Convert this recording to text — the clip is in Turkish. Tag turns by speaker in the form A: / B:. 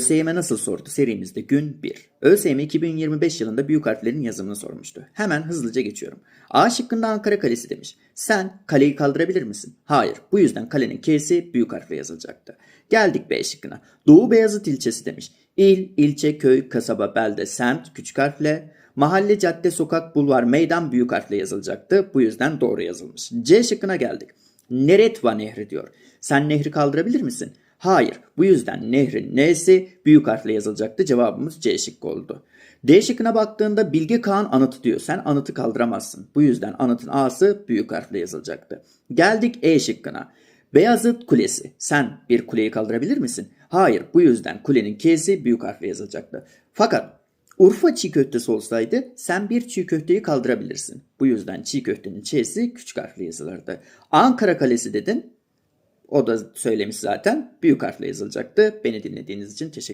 A: ÖSYM nasıl sordu serimizde gün 1. ÖSYM 2025 yılında büyük harflerin yazımını sormuştu. Hemen hızlıca geçiyorum. A şıkkında Ankara Kalesi demiş. Sen kaleyi kaldırabilir misin? Hayır. Bu yüzden kalenin K'si büyük harfle yazılacaktı. Geldik B şıkkına. Doğu Beyazıt ilçesi demiş. İl, ilçe, köy, kasaba, belde, semt küçük harfle, mahalle, cadde, sokak, bulvar, meydan büyük harfle yazılacaktı. Bu yüzden doğru yazılmış. C şıkkına geldik. Neretva Nehri diyor. Sen nehri kaldırabilir misin? Hayır. Bu yüzden nehrin N'si büyük harfle yazılacaktı. Cevabımız C şıkkı oldu. D şıkkına baktığında Bilge Kağan anıtı diyor. Sen anıtı kaldıramazsın. Bu yüzden anıtın A'sı büyük harfle yazılacaktı. Geldik E şıkkına. Beyazıt Kulesi. Sen bir kuleyi kaldırabilir misin? Hayır. Bu yüzden kulenin K'si büyük harfle yazılacaktı. Fakat Urfa çiğ köftesi olsaydı sen bir çiğ köfteyi kaldırabilirsin. Bu yüzden çiğ köftenin Ç'si küçük harfle yazılırdı. Ankara Kalesi dedin. O da söylemiş zaten. Büyük harfle yazılacaktı. Beni dinlediğiniz için teşekkür